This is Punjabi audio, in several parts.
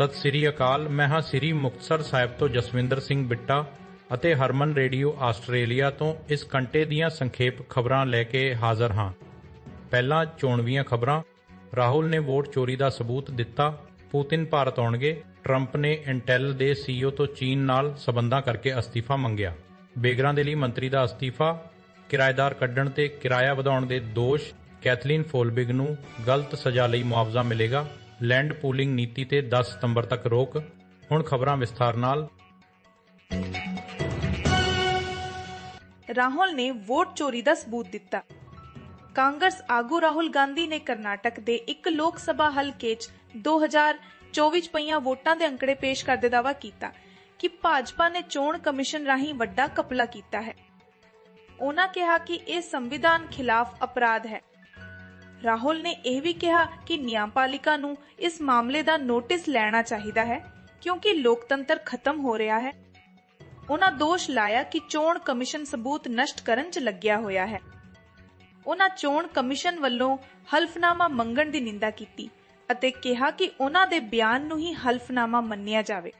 ਸਤਿ ਸ੍ਰੀ ਅਕਾਲ ਮੈਂ ਹਾਂ ਸ੍ਰੀ ਮੁਕਤਸਰ ਸਾਹਿਬ ਤੋਂ ਜਸਵਿੰਦਰ ਸਿੰਘ ਬਿੱਟਾ ਅਤੇ ਹਰਮਨ ਰੇਡੀਓ ਆਸਟ੍ਰੇਲੀਆ ਤੋਂ ਇਸ ਘੰਟੇ ਦੀਆਂ ਸੰਖੇਪ ਖਬਰਾਂ ਲੈ ਕੇ ਹਾਜ਼ਰ ਹਾਂ। ਪਹਿਲਾਂ ਚੋਣਵੀਆਂ ਖਬਰਾਂ। ਰਾਹੁਲ ਨੇ ਵੋਟ ਚੋਰੀ ਦਾ ਸਬੂਤ ਦਿੱਤਾ। ਪੂਤਿਨ ਭਾਰਤ ਆਉਣਗੇ। ਟਰੰਪ ਨੇ ਇੰਟੈਲ ਦੇ ਸੀਈਓ ਤੋਂ ਚੀਨ ਨਾਲ ਸਬੰਧਾਂ ਕਰਕੇ ਅਸਤੀਫਾ ਮੰਗਿਆ। ਬੇਗਰਾਂ ਦੇ ਲਈ ਮੰਤਰੀ ਦਾ ਅਸਤੀਫਾ। ਕਿਰਾਏਦਾਰ ਕੱਢਣ ਤੇ ਕਿਰਾਇਆ ਵਧਾਉਣ ਦੇ ਦੋਸ਼। ਕੈਥਲੀਨ ਫੋਲਬਿਗ ਨੂੰ ਗਲਤ ਸਜ਼ਾ ਲਈ ਮੁਆਵਜ਼ਾ ਮਿਲੇਗਾ। ਲੈਂਡ ਪੂਲਿੰਗ ਨੀਤੀ ਤੇ 10 ਸਤੰਬਰ ਤੱਕ ਰੋਕ। ਹੁਣ ਖਬਰਾਂ ਵਿਸਥਾਰ ਨਾਲ। ਰਾਹੁਲ ਨੇ ਵੋਟ ਚੋਰੀ ਦਾ ਸਬੂਤ ਦਿੱਤਾ। ਕਾਂਗਰਸ ਆਗੂ ਰਾਹੁਲ ਗਾਂਧੀ ਨੇ ਕਰਨਾਟਕ ਦੇ ਇੱਕ ਲੋਕ ਸਭਾ ਹਲਕੇ 'ਚ 2024 'ਚ ਪਈਆਂ ਵੋਟਾਂ ਦੇ ਅੰਕੜੇ ਪੇਸ਼ ਕਰਦੇ ਦਾਅਵਾ ਕੀਤਾ ਕਿ ਭਾਜਪਾ ਨੇ ਚੋਣ ਕਮਿਸ਼ਨ ਰਾਹੀਂ ਵੱਡਾ ਕਪਲਾ ਕੀਤਾ ਹੈ। ਉਹਨਾਂ ਕਿਹਾ ਕਿ ਇਹ ਸੰਵਿਧਾਨ ਖਿਲਾਫ ਅਪਰਾਧ ਹੈ। ਰਾਹੁਲ ਨੇ ਇਹ ਵੀ ਕਿਹਾ ਕਿ ਨਿਆਂਪਾਲਿਕਾ ਨੂੰ ਇਸ ਮਾਮਲੇ ਦਾ ਨੋਟਿਸ ਲੈਣਾ ਚਾਹੀਦਾ ਹੈ, ਕਿਉਂਕਿ ਲੋਕਤੰਤਰ ਖਤਮ ਹੋ ਰਿਹਾ ਹੈ। ਉਹਨਾਂ ਦੋਸ਼ ਲਾਇਆ ਕਿ ਚੋਣ ਕਮਿਸ਼ਨ ਸਬੂਤ ਨਸ਼ਟ ਕਰਨ 'ਚ ਲੱਗਿਆ ਹੋਇਆ ਹੈ। ਉਹਨਾਂ ਚੋਣ ਕਮਿਸ਼ਨ ਵੱਲੋਂ ਹਲਫਨਾਮਾ ਮੰਗਣ ਦੀ ਨਿੰਦਾ ਕੀਤੀ ਅਤੇ ਕਿਹਾ ਕਿ ਉਹਨਾਂ ਦੇ ਬਿਆਨ ਨੂੰ ਹੀ ਹਲਫਨਾਮਾ ਮੰਨਿਆ ਜਾਵੇ।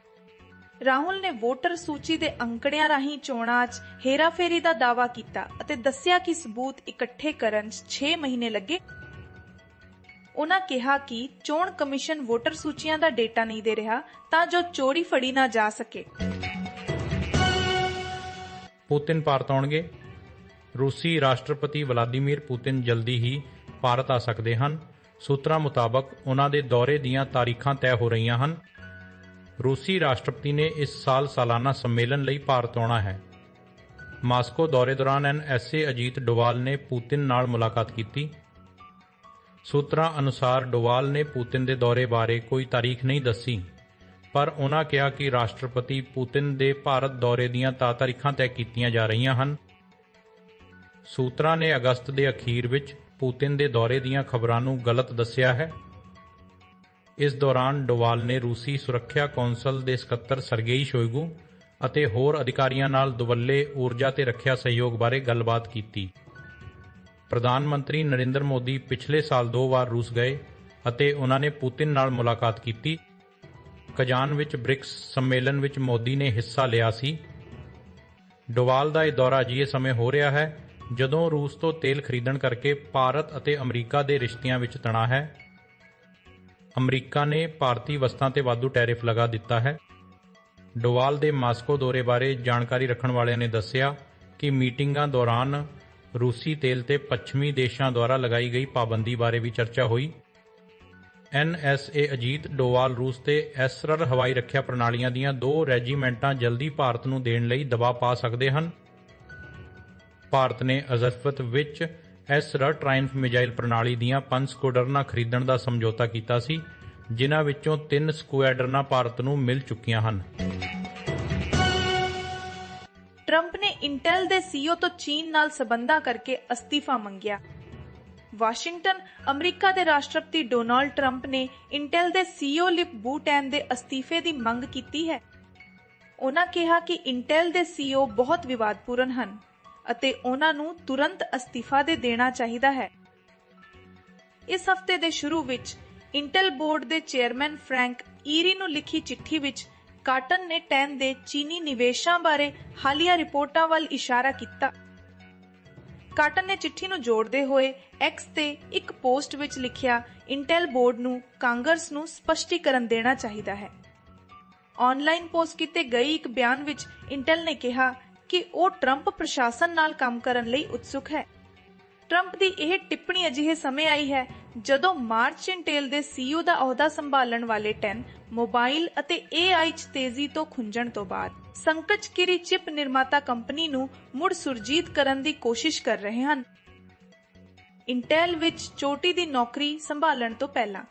ਰਾਹੁਲ ਨੇ ਵੋਟਰ ਸੂਚੀ ਦੇ ਅੰਕੜਿਆਂ ਰਾਹੀਂ ਚੋਣਾਂ 'ਚ ਹੇਰਾਫੇਰੀ ਦਾ ਦਾਅਵਾ ਕੀਤਾ ਅਤੇ ਦੱਸਿਆ ਕਿ ਸਬੂਤ ਇਕੱਠੇ ਕਰਨ 'ਚ 6 ਮਹੀਨੇ ਲੱਗੇ। ਉਹਨਾਂ ਕਿਹਾ ਕਿ ਚੋਣ ਕਮਿਸ਼ਨ ਵੋਟਰ ਸੂਚੀਆਂ ਦਾ ਡੇਟਾ ਨਹੀਂ ਦੇ ਰਿਹਾ, ਤਾਂ ਜੋ ਚੋਰੀ ਫੜੀ ਨਾ ਜਾ ਸਕੇ। ਪੁਤਿਨ ਭਾਰਤ ਆਉਣਗੇ। ਰੂਸੀ ਰਾਸ਼ਟਰਪਤੀ ਵਲਾਦੀਮੀਰ ਪੁਤਿਨ ਜਲਦੀ ਹੀ ਭਾਰਤ ਆ ਸਕਦੇ ਹਨ। ਸੂਤਰਾਂ ਮੁਤਾਬਕ ਉਹਨਾਂ ਦੇ ਦੌਰੇ ਦੀਆਂ ਤਾਰੀਖਾਂ ਤੈਅ ਹੋ ਰਹੀਆਂ ਹਨ। ਰੂਸੀ ਰਾਸ਼ਟਰਪਤੀ ਨੇ ਇਸ ਸਾਲ ਸਾਲਾਨਾ ਸੰਮੇਲਨ ਲਈ ਭਾਰਤ ਆਉਣਾ ਹੈ। ਮਾਸਕੋ ਦੌਰੇ ਦੌਰਾਨ ਐਨਐਸਏ ਅਜੀਤ ਡੋਵਾਲ ਨੇ ਪੁਤਿਨ ਨਾਲ ਮੁਲਾਕਾਤ ਕੀਤੀ। ਸੂਤਰਾਂ ਅਨੁਸਾਰ ਡੋਵਾਲ ਨੇ ਪੁਤਿਨ ਦੇ ਦੌਰੇ ਬਾਰੇ ਕੋਈ ਤਾਰੀਖ ਨਹੀਂ ਦੱਸੀ, ਪਰ ਉਹਨਾਂ ਕਿਹਾ ਕਿ ਰਾਸ਼ਟਰਪਤੀ ਪੁਤਿਨ ਦੇ ਭਾਰਤ ਦੌਰੇ ਦੀਆਂ ਤਾ ਤਾਰੀਖਾਂ ਤੈਅ ਕੀਤੀਆਂ ਜਾ ਰਹੀਆਂ ਹਨ। ਸੂਤਰਾਂ ਨੇ ਅਗਸਤ ਦੇ ਅਖੀਰ ਵਿੱਚ ਪੁਤਿਨ ਦੇ ਦੌਰੇ ਦੀਆਂ ਖਬਰਾਂ ਨੂੰ ਗਲਤ ਦੱਸਿਆ ਹੈ। ਇਸ ਦੌਰਾਨ ਡੋਵਾਲ ਨੇ ਰੂਸੀ ਸੁਰੱਖਿਆ ਕੌਂਸਲ ਦੇ ਸਕੱਤਰ ਸਰਗੇਈ ਸ਼ੋਇਗੂ ਅਤੇ ਹੋਰ ਅਧਿਕਾਰੀਆਂ ਨਾਲ ਦੁਵੱਲੇ ਊਰਜਾ ਤੇ ਰੱਖਿਆ ਸਹਿਯੋਗ ਬਾਰੇ ਗੱਲਬਾਤ ਕੀਤੀ। ਪ੍ਰਧਾਨ ਮੰਤਰੀ ਨਰਿੰਦਰ ਮੋਦੀ ਪਿਛਲੇ ਸਾਲ ਦੋ ਵਾਰ ਰੂਸ ਗਏ ਅਤੇ ਉਹਨਾਂ ਨੇ ਪੁਤਿਨ ਨਾਲ ਮੁਲਾਕਾਤ ਕੀਤੀ। ਕਜ਼ਾਨ ਵਿੱਚ ਬ੍ਰਿਕਸ ਸੰਮੇਲਨ ਵਿੱਚ ਮੋਦੀ ਨੇ ਹਿੱਸਾ ਲਿਆ ਸੀ। ਡੋਵਾਲ ਦਾ ਇਹ ਦੌਰਾ ਅਜਿਹੇ ਸਮੇਂ ਹੋ ਰਿਹਾ ਹੈ ਜਦੋਂ ਰੂਸ ਤੋਂ ਤੇਲ ਖਰੀਦਣ ਕਰਕੇ ਭਾਰਤ ਅਤੇ ਅਮਰੀਕਾ ਦੇ ਰਿਸ਼ਤਿਆਂ ਵਿੱਚ ਤਣਾਅ ਹੈ। ਅਮਰੀਕਾ ਨੇ ਭਾਰਤੀ ਵਸਤਾਂ ਤੇ ਵਾਧੂ ਟੈਰਿਫ ਲਗਾ ਦਿੱਤਾ ਹੈ। ਡੋਵਾਲ ਦੇ ਮਾਸਕੋ ਦੌਰੇ ਬਾਰੇ ਜਾਣਕਾਰੀ ਰੱਖਣ ਵਾਲਿਆਂ ਨੇ ਦੱਸਿਆ ਕਿ ਮੀਟਿੰਗਾਂ ਦੌਰਾਨ ਰੂਸੀ ਤੇਲ ਤੇ ਪੱਛਮੀ ਦੇਸ਼ਾਂ ਦੁਆਰਾ ਲਗਾਈ ਗਈ ਪਾਬੰਦੀ ਬਾਰੇ ਵੀ ਚਰਚਾ ਹੋਈ। ਐਨਐਸਏ ਅਜੀਤ ਡੋਵਾਲ ਰੂਸ ਤੇ ਐਸਰਰ ਹਵਾਈ ਰੱਖਿਆ ਪ੍ਰਣਾਲੀਆਂ ਦੀਆਂ ਦੋ ਰੈਜੀਮੈਂਟਾਂ ਜਲਦੀ ਭਾਰਤ ਨੂੰ ਦੇਣ ਲਈ ਦਬਾਅ ਪਾ ਸਕਦੇ ਹਨ। ਭਾਰਤ ਨੇ ਅਜ਼ਰਫਤ ਵਿੱਚ ਐਸਰਰ ਟ੍ਰਾਇੰਫ ਮਿਜ਼ਾਈਲ ਪ੍ਰਣਾਲੀ ਦੀਆਂ ਪੰਜ ਸਕੁਐਡਰਨਾਂ ਖਰੀਦਣ ਦਾ ਸਮਝੌਤਾ ਕੀਤਾ ਸੀ, ਜਿਨ੍ਹਾਂ ਵਿੱਚੋਂ ਤਿੰਨ ਸਕੁਐਡਰਨਾਂ ਭਾਰਤ ਨੂੰ ਮਿਲ ਚੁੱਕੀਆਂ ਹਨ। ਨੇ ਇੰਟੈਲ ਦੇ ਸੀਈਓ ਤੋਂ ਚੀਨ ਨਾਲ ਸਬੰਧਾਂ ਕਰਕੇ ਅਸਤੀਫਾ ਮੰਗਿਆ। ਵਾਸ਼ਿੰਗਟਨ, ਅਮਰੀਕਾ ਦੇ ਰਾਸ਼ਟਰਪਤੀ ਡੋਨਾਲਡ ਟਰੰਪ ਨੇ ਇੰਟੈਲ ਦੇ ਸੀਈਓ ਲਿਪ ਬੂਟੈਨ ਦੇ ਅਸਤੀਫੇ ਦੀ ਮੰਗ ਕੀਤੀ ਹੈ। ਉਹਨਾਂ ਕਿਹਾ ਕਿ ਇੰਟੈਲ ਦੇ ਸੀਈਓ ਬਹੁਤ ਵਿਵਾਦਪੂਰਨ ਹਨ ਅਤੇ ਉਹਨਾਂ ਨੂੰ ਤੁਰੰਤ ਅਸਤੀਫਾ ਦੇ ਦੇਣਾ ਚਾਹੀਦਾ ਹੈ। ਇਸ ਹਫ਼ਤੇ ਦੇ ਸ਼ੁਰੂ ਵਿੱਚ ਇੰਟੈਲ ਬੋਰਡ ਦੇ ਚੇਅਰਮੈਨ ਫ੍ਰੈਂਕ ਈਰੀ ਨੂੰ ਲਿਖੀ ਚਿੱਠੀ ਵਿੱਚ ਕਾਟਨ ਨੇ 10 ਦੇ ਚੀਨੀ ਨਿਵੇਸ਼ਾਂ ਬਾਰੇ ਹਾਲੀਆ ਰਿਪੋਰਟਾਂ ਵੱਲ ਇਸ਼ਾਰਾ ਕੀਤਾ। ਕਾਟਨ ਨੇ ਚਿੱਠੀ ਨੂੰ ਜੋੜਦੇ ਹੋਏ ਐਕਸ ਤੇ ਇੱਕ ਪੋਸਟ ਵਿੱਚ ਲਿਖਿਆ ਇੰਟੈਲ ਬੋਰਡ ਨੂੰ ਕਾਂਗਰਸ ਨੂੰ ਸਪਸ਼ਟੀਕਰਨ ਦੇਣਾ ਚਾਹੀਦਾ ਹੈ। ਆਨਲਾਈਨ ਪੋਸਟ ਕੀਤੇ ਗਈ ਇੱਕ ਬਿਆਨ ਵਿੱਚ ਇੰਟੈਲ ਨੇ ਕਿਹਾ ਕਿ ਉਹ ਟਰੰਪ ਪ੍ਰਸ਼ਾਸਨ ਨਾਲ ਕੰਮ ਕਰਨ ਲਈ ਉਤਸੁਕ ਹੈ। ਟਰੰਪ ਦੀ ਇਹ ਟਿੱਪਣੀ ਅਜਿਹੇ ਸਮੇਂ ਆਈ ਹੈ ਜਦੋਂ ਮਾਰਚ ਇੰਟੇਲ ਦੇ ਸੀਈਓ ਦਾ ਅਹੁਦਾ ਸੰਭਾਲਣ ਵਾਲੇ ਟੈਨ ਮੋਬਾਈਲ ਅਤੇ AI 'ਚ ਤੇਜ਼ੀ ਤੋਂ ਖੁੰਝਣ ਤੋਂ ਬਾਅਦ ਸੰਕਟ ਚਿਪ ਨਿਰਮਾਤਾ ਕੰਪਨੀ ਨੂੰ ਮੁੜ ਸੁਰਜੀਤ ਕਰਨ ਦੀ ਕੋਸ਼ਿਸ਼ ਕਰ ਰਹੇ ਹਨ। ਇੰਟੈਲ ਵਿੱਚ ਚੋਟੀ ਦੀ ਨੌਕਰੀ ਸੰਭਾਲਣ ਤੋਂ ਪਹਿਲਾਂ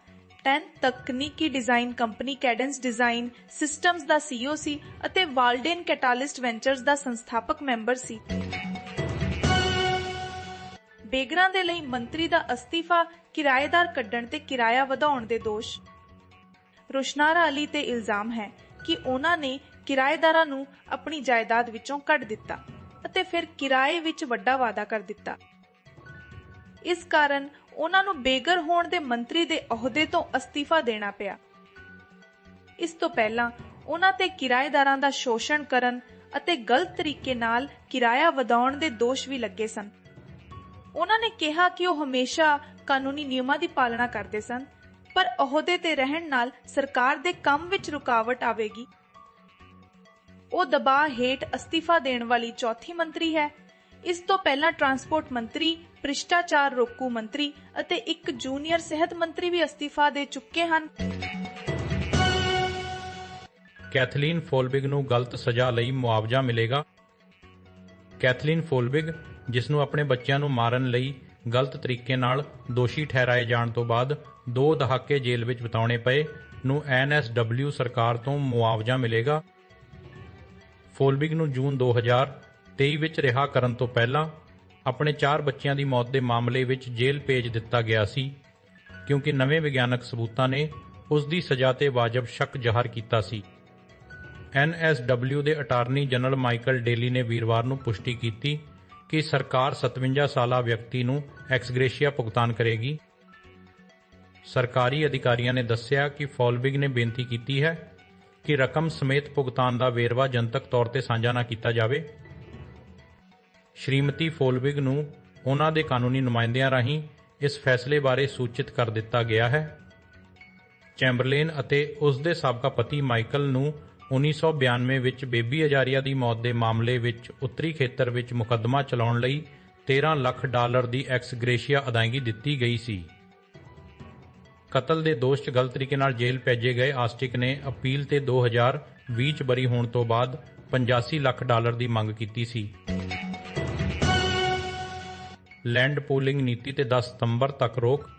ਟੈਨ ਤਕਨੀਕੀ design company Cadence Design Systems ਦਾ ਸੀਈਓ ਸੀ ਅਤੇ ਵਾਲਡੇਨ ਕੈਟਾਲਿਸਟ ਵੈਂਚਰਸ ਦਾ ਸੰਸਥਾਪਕ ਮੈਂਬਰ ਸੀ। ਬੇਗਰਾਂ ਦੇ ਲਈ ਮੰਤਰੀ ਦਾ ਅਸਤੀਫਾ, ਕਿਰਾਏਦਾਰ ਕੱਢਣ ਤੇ ਕਿਰਾਇਆ ਵਧਾਉਣ ਦੇ ਦੋਸ਼। ਰੋਸ਼ਨਾਰਾ ਅਲੀ ਤੇ ਇਲਜ਼ਾਮ ਹੈ ਕਿ ਉਹਨਾਂ ਨੇ ਕਿਰਾਏਦਾਰਾਂ ਨੂੰ ਆਪਣੀ ਜਾਇਦਾਦ ਵਿੱਚੋਂ ਕੱਢ ਦਿੱਤਾ ਅਤੇ ਫਿਰ ਕਿਰਾਏ ਵਿੱਚ ਵੱਡਾ ਵਾਅਦਾ ਕਰ ਦਿੱਤਾ। ਇਸ ਕਾਰਨ ਉਹਨਾਂ ਨੂੰ ਬੇਗਰ ਹੋਣ ਦੇ ਮੰਤਰੀ ਦੇ ਅਹੁਦੇ ਤੋਂ ਅਸਤੀਫਾ ਦੇਣਾ ਪਿਆ। ਇਸ ਤੋਂ ਪਹਿਲਾਂ ਉਹਨਾਂ ਤੇ ਕਿਰਾਏਦਾਰਾਂ ਦਾ ਸ਼ੋਸ਼ਣ ਕਰਨ ਅਤੇ ਗਲਤ ਤਰੀਕੇ ਨਾਲ ਕਿਰਾਇਆ ਵਧਾਉਣ ਦੇ ਦੋਸ਼ ਵੀ ਲੱਗੇ ਸਨ। ਉਹਨਾਂ ਨੇ ਕਿਹਾ ਕਿ ਉਹ ਹਮੇਸ਼ਾ ਕਾਨੂੰਨੀ ਨਿਯਮਾਂ ਦੀ ਪਾਲਣਾ ਕਰਦੇ ਸਨ, ਪਰ ਅਹੁਦੇ ਤੇ ਰਹਿਣ ਨਾਲ ਸਰਕਾਰ ਦੇ ਕੰਮ ਵਿੱਚ ਰੁਕਾਵਟ ਆਵੇਗੀ। ਉਹ ਦਬਾਅ ਹੇਠ ਅਸਤੀਫਾ ਦੇਣ ਵਾਲੀ ਚੌਥੀ ਮੰਤਰੀ ਹੈ। ਇਸ ਤੋਂ ਪਹਿਲਾਂ ਟਰਾਂਸਪੋਰਟ ਮੰਤਰੀ, ਭ੍ਰਿਸ਼ਟਾਚਾਰ ਰੋਕੂ ਮੰਤਰੀ ਅਤੇ ਇੱਕ ਜੂਨੀਅਰ ਸਿਹਤ ਮੰਤਰੀ ਵੀ ਅਸਤੀਫਾ ਦੇ ਚੁੱਕੇ ਹਨ। ਕੈਥਲੀਨ ਫੋਲਬਿਗ ਨੂੰ ਗਲਤ ਸਜ਼ਾ ਲਈ ਮੁਆਵਜ਼ਾ ਮਿਲੇਗਾ। ਕੈਥਲੀਨ ਫੋਲਬਿਗ ਜਿਸ ਨੂੰ ਆਪਣੇ ਬੱਚਿਆਂ ਨੂੰ ਮਾਰਨ ਲਈ ਗਲਤ ਤਰੀਕੇ ਨਾਲ ਦੋਸ਼ੀ ਠਹਿਰਾਏ ਜਾਣ ਤੋਂ ਬਾਅਦ ਦੋ ਦਹਾਕੇ ਜੇਲ੍ਹ ਵਿੱਚ ਬਿਤਾਉਣੇ ਪਏ ਨੂੰ ਐਨਐਸਡਬਲਿਊ ਸਰਕਾਰ ਤੋਂ ਮੁਆਵਜ਼ਾ ਮਿਲੇਗਾ। ਫੋਲਬਿਗ ਨੂੰ ਜੂਨ 2023 ਵਿੱਚ ਰਿਹਾ ਕਰਨ ਤੋਂ ਪਹਿਲਾਂ ਆਪਣੇ ਚਾਰ ਬੱਚਿਆਂ ਦੀ ਮੌਤ ਦੇ ਮਾਮਲੇ ਵਿੱਚ ਜੇਲ੍ਹ ਭੇਜ ਦਿੱਤਾ ਗਿਆ ਸੀ, ਕਿਉਂਕਿ ਨਵੇਂ ਵਿਗਿਆਨਕ ਸਬੂਤਾਂ ਨੇ ਉਸ ਦੀ ਸਜ਼ਾ ਤੇ ਵਾਜਬ ਸ਼ੱਕ ਜ਼ਾਹਰ ਕੀਤਾ ਸੀ। ਐਨਐਸਡਬਲਿਊ ਦੇ ਅਟਾਰਨੀ ਜਨਰਲ ਮਾਈਕਲ ਡੇਲੀ ਨੇ ਵੀਰਵਾਰ ਨੂੰ ਪੁਸ਼ਟੀ ਕੀਤੀ ਕਿ ਸਰਕਾਰ 57 ਸਾਲਾ ਵਿਅਕਤੀ ਨੂੰ ਐਕਸਗ੍ਰੇਸ਼ੀਆ ਭੁਗਤਾਨ ਕਰੇਗੀ। ਸਰਕਾਰੀ ਅਧਿਕਾਰੀਆਂ ਨੇ ਦੱਸਿਆ ਕਿ ਫੋਲਬਿਗ ਨੇ ਬੇਨਤੀ ਕੀਤੀ ਹੈ ਕਿ ਰਕਮ ਸਮੇਤ ਭੁਗਤਾਨ ਦਾ ਵੇਰਵਾ ਜਨਤਕ ਤੌਰ ਤੇ ਸਾਂਝਾ ਨਾ ਕੀਤਾ ਜਾਵੇ। ਸ਼੍ਰੀਮਤੀ ਫੋਲਬਿਗ ਨੂੰ ਉਹਨਾਂ ਦੇ ਕਾਨੂੰਨੀ ਨੁਮਾਇੰਦਿਆਂ ਰਾਹੀਂ ਇਸ ਫੈਸਲੇ ਬਾਰੇ ਸੂਚਿਤ ਕਰ ਦਿੱਤਾ ਗਿਆ ਹੈ। ਚੈਂਬਰਲੇਨ ਅਤੇ ਉਸ ਦੇ ਸਾਬਕਾ ਪਤੀ ਮਾਈਕਲ ਨੂੰ 1992 ਵਿੱਚ ਬੇਬੀ ਅਜਾਰੀਆ ਦੀ ਮੌਤ ਦੇ ਮਾਮਲੇ ਵਿੱਚ ਉੱਤਰੀ ਖੇਤਰ ਵਿੱਚ ਮੁਕੱਦਮਾ ਚਲਾਉਣ ਲਈ 13 ਲੱਖ ਡਾਲਰ ਦੀ ਐਕਸ ਗ੍ਰੇਸ਼ੀਆ ਅਦਾਇਗੀ ਦਿੱਤੀ ਗਈ ਸੀ। ਕਤਲ ਦੇ ਦੋਸ਼ 'ਚ ਗਲਤ ਤਰੀਕੇ ਨਾਲ ਜੇਲ੍ਹ ਭੇਜੇ ਗਏ ਆਸਟਿਕ ਨੇ ਅਪੀਲ ਤੇ 2020 'ਚ ਬਰੀ ਹੋਣ ਤੋਂ ਬਾਅਦ 85 ਲੱਖ ਡਾਲਰ ਦੀ ਮੰਗ ਕੀਤੀ ਸੀ। ਲੈਂਡ ਪੂਲਿੰਗ ਨੀਤੀ ਤੇ 10 ਸਤੰਬਰ ਤੱਕ ਰੋਕ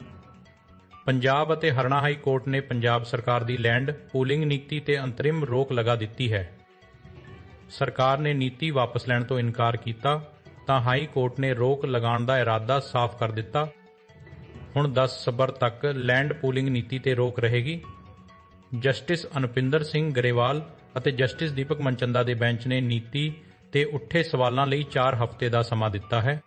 ਪੰਜਾਬ ਅਤੇ ਹਰਿਆਣਾ ਹਾਈ ਕੋਰਟ ਨੇ ਪੰਜਾਬ ਸਰਕਾਰ ਦੀ ਲੈਂਡ, ਪੂਲਿੰਗ ਨੀਤੀ ਤੇ ਅੰਤਰਿਮ ਰੋਕ ਲਗਾ ਦਿੱਤੀ ਹੈ। ਸਰਕਾਰ ਨੇ ਨੀਤੀ ਵਾਪਸ ਲੈਣ ਤੋਂ ਇਨਕਾਰ ਕੀਤਾ, ਤਾਂ ਹਾਈ ਕੋਰਟ ਨੇ ਰੋਕ ਲਗਾਉਣ ਦਾ ਇਰਾਦਾ ਸਾਫ਼ ਕਰ ਦਿੱਤਾ। ਹੁਣ 10 ਸਤੰਬਰ ਤੱਕ ਲੈਂਡ, ਪੂਲਿੰਗ ਨੀਤੀ ਤੇ ਰੋਕ ਰਹੇਗੀ। ਜਸਟਿਸ ਅਨੁਪਿੰਦਰ ਸਿੰਘ ਗਰੇਵਾਲ ਅਤੇ ਜਸਟਿਸ ਦੀਪਕ ਮਨਚੰਦਾ ਦੇ ਬੈਂਚ ਨੇ ਨੀਤੀ ਤੇ ਉੱਠੇ ਸਵਾਲਾਂ ਲਈ 4 ਹਫ਼ਤੇ ਦਾ ਸਮਾਂ ਦਿੱਤਾ ਹੈ।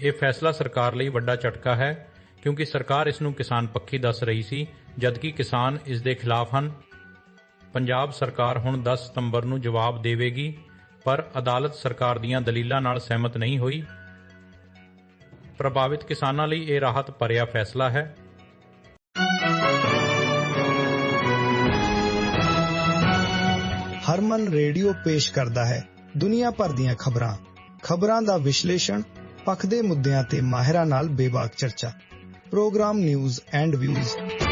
ਇਹ ਫੈਸਲਾ ਸਰਕਾਰ ਲਈ ਵੱਡਾ ਝਟਕਾ ਹੈ। ਕਿਉਂਕਿ ਸਰਕਾਰ ਇਸ ਨੂੰ ਕਿਸਾਨ ਪੱਖੀ ਦੱਸ ਰਹੀ ਸੀ, ਜਦਕਿ ਕਿਸਾਨ ਇਸ ਦੇ ਖਿਲਾਫ ਹਨ। ਪੰਜਾਬ ਸਰਕਾਰ ਹੁਣ 10 ਸਤੰਬਰ ਨੂੰ ਜਵਾਬ ਦੇਵੇਗੀ, ਪਰ ਅਦਾਲਤ ਸਰਕਾਰ ਦੀਆਂ ਦਲੀਲਾਂ ਨਾਲ ਸਹਿਮਤ ਨਹੀਂ ਹੋਈ। ਪ੍ਰਭਾਵਿਤ ਕਿਸਾਨਾਂ ਲਈ ਇਹ ਰਾਹਤ ਭਰਿਆ ਫੈਸਲਾ ਹੈ। ਹਰਮਨ ਰੇਡੀਓ ਪੇਸ਼ ਕਰਦਾ ਹੈ ਦੁਨੀਆ ਭਰ ਦੀਆਂ ਖਬਰਾਂ। ਖਬਰਾਂ ਦਾ ਵਿਸ਼ਲੇਸ਼ਣ, ਪੱਖ ਦੇ ਮੁੱਦਿਆਂ ਤੇ ਮਾਹਿਰਾਂ ਨਾਲ ਬੇਬਾਕ ਚਰਚਾ। program news and views.